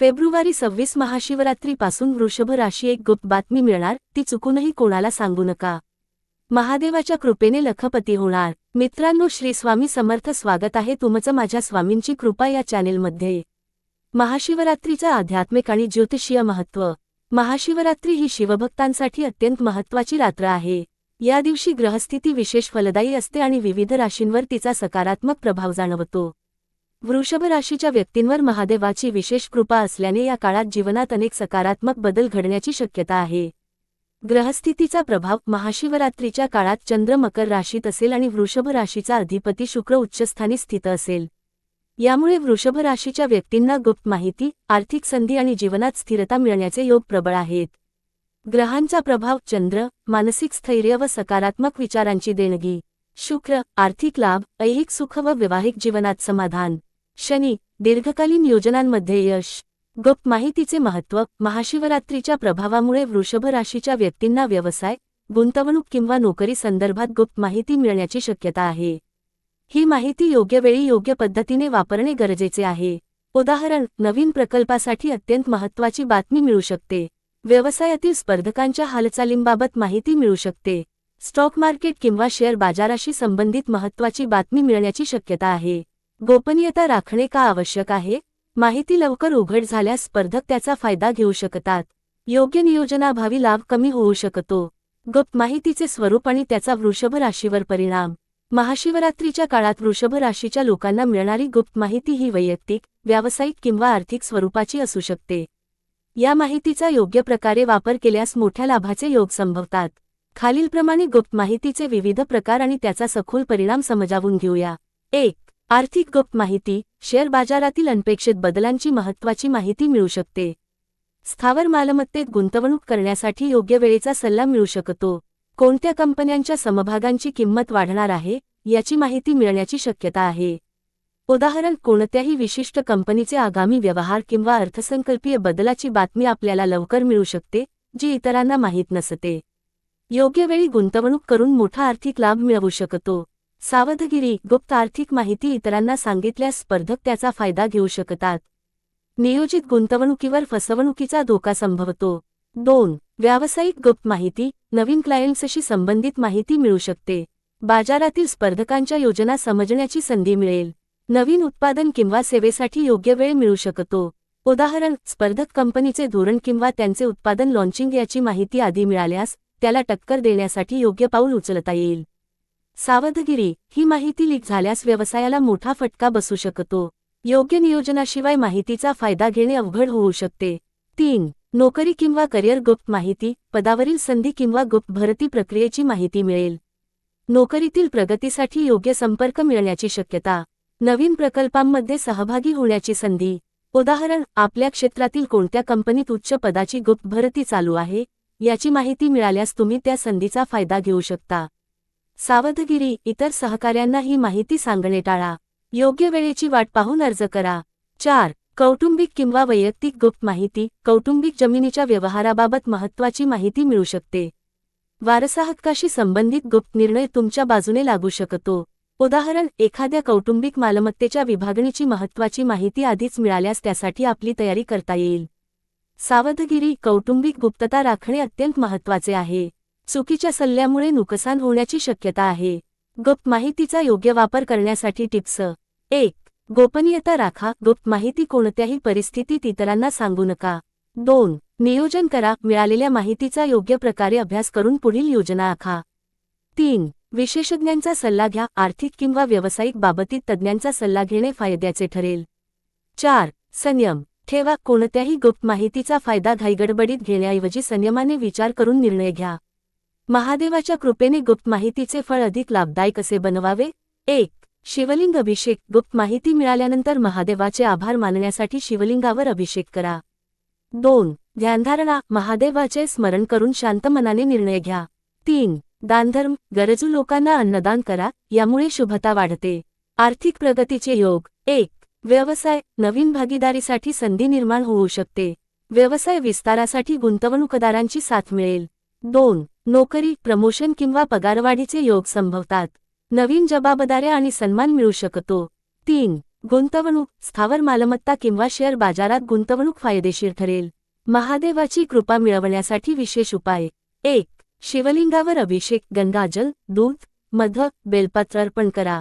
February सव्वीस महाशिवरात्रीपासून वृषभ राशी एक गुप्त बातमी मिळणार ती चुकूनही कोणाला सांगू नका. महादेवाच्या कृपेने लखपती होणार. मित्रांनो श्री स्वामी समर्थ स्वागत आहे तुमचं माझ्या स्वामींची कृपा या चॅनेलमध्ये. महाशिवरात्रीचं आध्यात्मिक आणि ज्योतिषीय महत्त्व. महाशिवरात्री ही शिवभक्तांसाठी अत्यंत महत्त्वाची रात्र आहे. या दिवशी ग्रहस्थिती विशेष फलदायी असते आणि विविध राशींवर तिचा सकारात्मक प्रभाव जाणवतो. वृषभ राशीच्या व्यक्तींवर महादेवाची विशेष कृपा असल्याने या काळात जीवनात अनेक सकारात्मक बदल घडण्याची शक्यता आहे. ग्रहस्थितीचा प्रभाव महाशिवरात्रीच्या काळात चंद्र मकर राशीत असेल आणि वृषभ राशीचा अधिपती शुक्र उच्चस्थानी स्थित असेल. यामुळे वृषभ राशीच्या व्यक्तींना गुप्त माहिती आर्थिक संधी आणि जीवनात स्थिरता मिळण्याचे योग प्रबळ आहेत. ग्रहांचा प्रभाव चंद्र मानसिक स्थैर्य व सकारात्मक विचारांची देणगी शुक्र आर्थिक लाभ ऐहिक सुख व वैवाहिक जीवनात समाधान. शनी दीर्घकालीन योजनांमध्ये यश. गुप्त माहितीचे महत्त्व महाशिवरात्रीच्या प्रभावामुळे वृषभ राशीच्या व्यक्तींना व्यवसाय गुंतवणूक किंवा नोकरी संदर्भात गुप्त माहिती मिळण्याची शक्यता आहे. ही माहिती योग्य वेळी योग्य पद्धतीने वापरणे गरजेचे आहे. उदाहरण नवीन प्रकल्पासाठी अत्यंत महत्त्वाची बातमी मिळू शकते. व्यवसायातील स्पर्धकांच्या हालचालींबाबत माहिती मिळू शकते. स्टॉक मार्केट किंवा शेअर बाजाराशी संबंधित महत्त्वाची बातमी मिळण्याची शक्यता आहे. गोपनीयता राखणे का आवश्यक आहे? माहिती लवकर उघड झाल्यास स्पर्धक त्याचा फायदा घेऊ शकतात. योग्य नियोजनाभावी लाभ कमी होऊ शकतो. गुप्त माहितीचे स्वरूप आणि त्याचा वृषभ राशीवर परिणाम. महाशिवरात्रीच्या काळात वृषभ राशीच्या लोकांना मिळणारी गुप्त माहिती ही वैयक्तिक व्यावसायिक किंवा आर्थिक स्वरूपाची असू शकते. या माहितीचा योग्य प्रकारे वापर केल्यास मोठ्या लाभाचे योग संभवतात. खालीलप्रमाणे गुप्त माहितीचे विविध प्रकार आणि त्याचा सखोल परिणाम समजावून घेऊया. एक आर्थिक गुप्त माहिती शेअर बाजारातील अनपेक्षित बदलांची महत्त्वाची माहिती मिळू शकते. स्थावर मालमत्तेत गुंतवणूक करण्यासाठी योग्य वेळेचा सल्ला मिळू शकतो. कोणत्या कंपन्यांच्या समभागांची किंमत वाढणार आहे याची माहिती मिळण्याची शक्यता आहे. उदाहरण कोणत्याही विशिष्ट कंपनीचे आगामी व्यवहार किंवा अर्थसंकल्पीय बदलाची बातमी आपल्याला लवकर मिळू शकते जी इतरांना माहीत नसते. योग्य वेळी गुंतवणूक करून मोठा आर्थिक लाभ मिळवू शकतो. सावधगिरी गुप्त आर्थिक माहिती इतरांना सांगितल्यास स्पर्धक त्याचा फायदा घेऊ शकतात. नियोजित गुंतवणुकीवर फसवणुकीचा धोका संभवतो. दोन व्यावसायिक गुप्त माहिती नवीन क्लायंट्सशी संबंधित माहिती मिळू शकते. बाजारातील स्पर्धकांच्या योजना समजण्याची संधी मिळेल. नवीन उत्पादन किंवा सेवेसाठी योग्य वेळ मिळू शकतो. उदाहरण स्पर्धक कंपनीचे धोरण किंवा त्यांचे उत्पादन लॉन्चिंग याची माहिती आधी मिळाल्यास त्याला टक्कर देण्यासाठी योग्य पाऊल उचलता येईल. सावधगिरी ही माहिती लीक झाल्यास व्यवसायाला मोठा फटका बसू शकतो. योग्य नियोजनाशिवाय माहितीचा फायदा घेणे अवघड होऊ शकते. तीन नोकरी किंवा करिअर गुप्त माहिती पदावरील संधी किंवा गुप्त भरती प्रक्रियेची माहिती मिळेल. नोकरीतील प्रगतीसाठी योग्य संपर्क मिळण्याची शक्यता. नवीन प्रकल्पांमध्ये सहभागी होण्याची संधी. उदाहरण आपल्या क्षेत्रातील कोणत्या कंपनीत उच्च पदाची गुप्त भरती चालू आहे? याची माहिती मिळाल्यास तुम्ही त्या संधीचा फायदा घेऊ शकता. सावधगिरी इतर सहकाऱ्यांना ही माहिती सांगणे टाळा योग्य वेळेची वाट पाहून अर्ज करा. चार कौटुंबिक किंवा वैयक्तिक गुप्त माहिती कौटुंबिक जमिनीच्या व्यवहाराबाबत महत्त्वाची माहिती मिळू शकते. वारसा हक्काशी संबंधित गुप्त निर्णय तुमच्या बाजूने लागू शकतो. उदाहरण एखाद्या कौटुंबिक मालमत्तेच्या विभागणीची महत्त्वाची माहिती आधीच मिळाल्यास त्यासाठी आपली तयारी करता येईल. सावधगिरी कौटुंबिक गुप्तता राखणे अत्यंत महत्त्वाचे आहे. चुकीच्या सल्ल्यामुळे नुकसान होण्याची शक्यता आहे. गुप्त माहितीचा योग्य वापर करण्यासाठी टिप्स. एक गोपनीयता राखा. गुप्त माहिती कोणत्याही परिस्थितीत इतरांना सांगू नका. दोन नियोजन करा. मिळालेल्या माहितीचा योग्य प्रकारे अभ्यास करून पुढील योजना आखा. तीन विशेषज्ञांचा सल्ला घ्या. आर्थिक किंवा व्यावसायिक बाबतीत तज्ज्ञांचा सल्ला घेणे फायद्याचे ठरेल. चार संयम. ठेवा. कोणत्याही गुप्त माहितीचा फायदा घाईगडबडीत घेण्याऐवजी संयमाने विचार करून निर्णय घ्या. महादेवाच्या कृपेने गुप्त माहितीचे फळ अधिक लाभदायक कसे बनवावे. एक शिवलिंग अभिषेक. गुप्त माहिती मिळाल्यानंतर महादेवाचे आभार मानण्यासाठी शिवलिंगावर अभिषेक करा. दोन ध्यानधारणा. महादेवाचे स्मरण करून शांत मनाने निर्णय घ्या. तीन दानधर्म. गरजू लोकांना अन्नदान करा. यामुळे शुभता वाढते. आर्थिक प्रगतीचे योग. एक व्यवसाय. नवीन भागीदारीसाठी संधी निर्माण होऊ शकते. व्यवसाय विस्तारासाठी गुंतवणूकदारांची साथ मिळेल. दोन नोकरी प्रमोशन किंवा पगारवाढीचे योग संभवतात. नवीन जबाबदाऱ्या आणि सन्मान मिळू शकतो. तीन गुंतवणूक स्थावर मालमत्ता किंवा शेअर बाजारात गुंतवणूक फायदेशीर ठरेल. महादेवाची कृपा मिळवण्यासाठी विशेष उपाय. एक शिवलिंगावर अभिषेक गंगाजल दूध मध बेलपत्र अर्पण करा.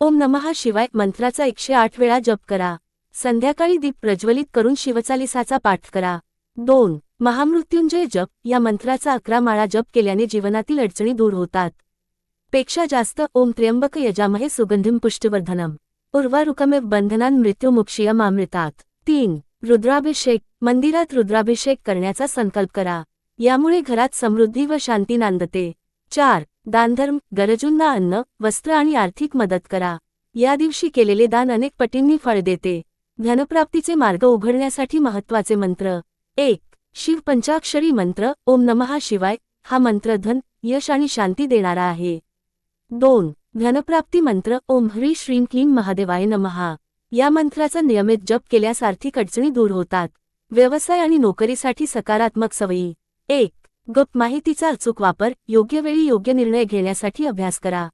ओम नमहा शिवाय मंत्राचा एकशे आठ वेळा जप करा. संध्याकाळी दीप प्रज्वलित करून शिवचालिसाचा पाठ करा. दोन. महामृत्युंजय जप. या मंत्राचा अकरा माळा जप केल्याने जीवनातील अडचणी दूर होतात. पेक्षा जास्त ओम त्र्यंबक यजामहे सुगंधिम पुष्टवर्धनम. उर्वारुकमेव बंधनान मृत्युमुक्षीयमामृतात तीन. रुद्राभिषेक. मंदिरात रुद्राभिषेक करण्याचा संकल्प करा. यामुळे घरात समृद्धी व शांती नांदते. चार. दानधर्म. गरजूंना अन्न वस्त्र आणि आर्थिक मदत करा. या दिवशी केलेले दान अनेक पटींनी फळ देते. धनप्राप्तीचे मार्ग उघडण्यासाठी महत्त्वाचे मंत्र. एक शिव पंचाक्षरी मंत्र ओम नमः शिवाय हा मंत्र धन यश आणि शांती देणारा आहे. दोन धनप्राप्ती मंत्र ओम ह्री श्रीम क्लीम महादेवाय नमहा या मंत्राचा नियमित जप केल्यास आर्थिक अडचणी दूर होतात. व्यवसाय आणि नोकरीसाठी सकारात्मक सवयी. एक गप माहितीचा अचूक वापर योग्य वेळी योग्य निर्णय घेण्यासाठी अभ्यास करा.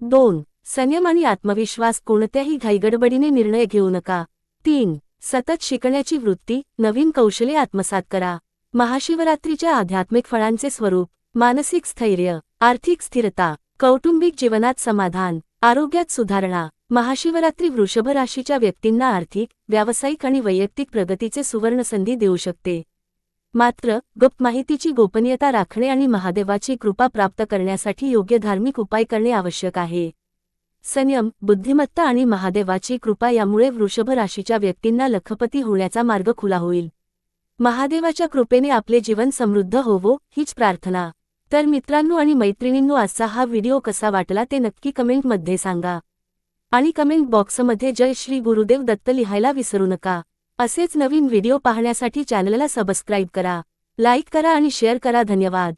दोन संयम आणि आत्मविश्वास कोणत्याही घाईगडबडीने निर्णय घेऊ नका. तीन सतत शिकण्याची वृत्ती नवीन कौशल्ये आत्मसात करा. महाशिवरात्रीच्या आध्यात्मिक फळांचे स्वरूप मानसिक स्थैर्य आर्थिक स्थिरता कौटुंबिक जीवनात समाधान आरोग्यात सुधारणा महाशिवरात्री वृषभ राशीच्या व्यक्तींना आर्थिक व्यावसायिक आणि वैयक्तिक प्रगतीचे सुवर्णसंधी देऊ शकते. मात्र गुप्त माहितीची गोपनीयता राखणे आणि महादेवाची कृपा प्राप्त करण्यासाठी योग्य धार्मिक उपाय करणे आवश्यक आहे. संयम बुद्धिमत्ता आणि महादेवाची कृपा यामुळे वृषभ राशीच्या व्यक्तींना लखपती होण्याचा मार्ग खुला होईल. महादेवाच्या कृपेने आपले जीवन समृद्ध होवो हीच प्रार्थना. तर मित्रांनो आणि मैत्रिणींनो आजचा हा व्हिडिओ कसा वाटला ते नक्की कमेंटमध्ये सांगा. आणि कमेंट बॉक्समध्ये जय श्री गुरुदेव दत्त लिहायला विसरू नका. असेच नवीन व्हिडिओ पाहण्यासाठी चॅनलला सबस्क्राईब करा. लाईक करा आणि शेअर करा. धन्यवाद.